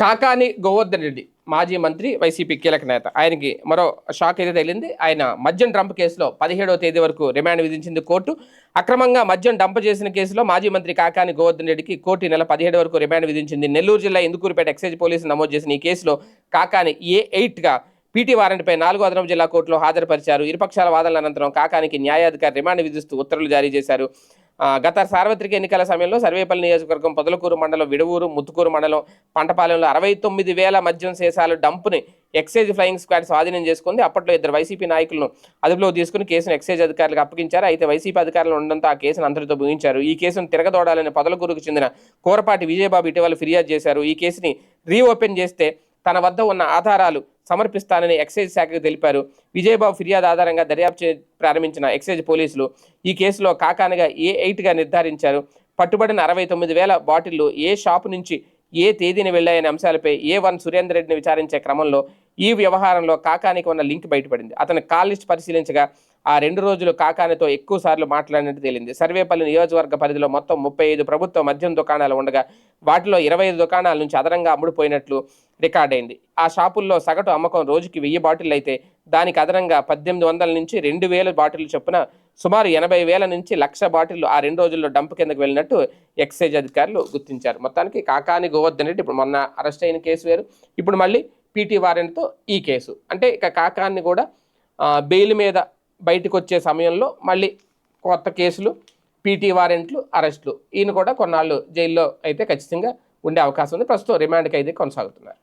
కాకాని గోవర్ధన్ రెడ్డి మాజీ మంత్రి వైసీపీ కీలక నేత. ఆయనకి మరో షాక్ అయితే తగిలింది. ఆయన మద్యం డంప్ కేసులో పదిహేడవ తేదీ వరకు రిమాండ్ విధించింది కోర్టు. అక్రమంగా మద్యం డంప్ చేసిన కేసులో మాజీ మంత్రి కాకాని గోవర్ధన్ రెడ్డికి కోర్టు నెల పదిహేడు వరకు రిమాండ్ విధించింది. నెల్లూరు జిల్లా ఇందుకూరుపేట ఎక్సైజ్ పోలీసులు నమోదు చేసిన ఈ కేసులో కాకాని ఏ ఎయిట్గా పీటీ వారెంట్పై నాలుగో అదనపు జిల్లా కోర్టులో హాజరుపరిచారు. ఇరుపక్షాల వాదనల అనంతరం కాకానికి న్యాయాధికారి రిమాండ్ విధిస్తూ ఉత్తర్వులు జారీ చేశారు. గత సార్వత్రిక ఎన్నికల సమయంలో సర్వేపల్లి నియోజకవర్గం పొదలకూరు మండలం విడవూరు ముత్తుకూరు మండలం పంటపాలెంలో అరవై తొమ్మిది వేల మద్యం సీసాలు డంప్ని ఎక్సైజ్ ఫ్లయింగ్ స్క్వాడ్ స్వాధీనం చేసుకుంది. అప్పట్లో ఇద్దరు వైసీపీ నాయకులను అదుపులో తీసుకుని కేసును ఎక్సైజ్ అధికారులకు అప్పగించారు. అయితే వైసీపీ అధికారులు ఉండడంతో ఆ కేసును అంతటితో ముగించారు ఈ కేసును తిరగదోడాలని పొదలకూరుకు చెందిన కోరపాటి విజయబాబు ఇటీవల ఫిర్యాదు చేశారు. ఈ కేసుని రీఓపెన్ చేస్తే తన వద్ద ఉన్న ఆధారాలు సమర్పిస్తానని ఎక్సైజ్ శాఖకు తెలిపారు. విజయబాబు ఫిర్యాదు ఆధారంగా దర్యాప్తు ప్రారంభించిన ఎక్సైజ్ పోలీసులు ఈ కేసులో కాకానగా ఏ ఎయిట్గా నిర్ధారించారు. పట్టుబడిన అరవై తొమ్మిది వేల బాటిళ్ళు ఏ షాపు నుంచి ఏ తేదీన వెళ్ళాయనే అంశాలపై ఏ వన్ సురేందర్ రెడ్డిని విచారించే క్రమంలో ఈ వ్యవహారంలో కాకానికి ఉన్న లింక్ బయటపడింది. అతని కాల్ లిస్ట్ పరిశీలించగా ఆ రెండు రోజులు కాకానితో ఎక్కువ సార్లు మాట్లాడినట్టు తేలింది. సర్వేపల్లి నియోజకవర్గ పరిధిలో మొత్తం ముప్పై ఐదు ప్రభుత్వ మద్యం దుకాణాలు ఉండగా వాటిలో ఇరవై ఐదు దుకాణాల నుంచి అదనంగా అమ్ముడుపోయినట్లు రికార్డ్ అయింది. ఆ షాపుల్లో సగటు అమ్మకం రోజుకి వెయ్యి బాటిల్ అయితే దానికి అదనంగా పద్దెనిమిది వందల నుంచి రెండు వేల బాటిల్ చొప్పున సుమారు ఎనభై వేల నుంచి లక్ష బాటిల్ ఆ రెండు రోజుల్లో డంప్ కిందకు వెళ్ళినట్టు ఎక్సైజ్ అధికారులు గుర్తించారు. మొత్తానికి కాకాని గోవర్ధన్ రెడ్డి ఇప్పుడు మొన్న అరెస్ట్ అయిన కేసు వేరు. ఇప్పుడు మళ్ళీ పీటీ వారెంట్తో ఈ కేసు. అంటే ఇక కాకాన్ని కూడా బెయిల్ మీద బయటకు వచ్చే సమయంలో మళ్ళీ కొత్త కేసులు పీటీ వారెంట్లు అరెస్టులు. ఈయన కూడా కొన్నాళ్ళు జైల్లో అయితే ఖచ్చితంగా ఉండే అవకాశం ఉంది. ప్రస్తుతం రిమాండ్కి అయితే కొనసాగుతున్నారు.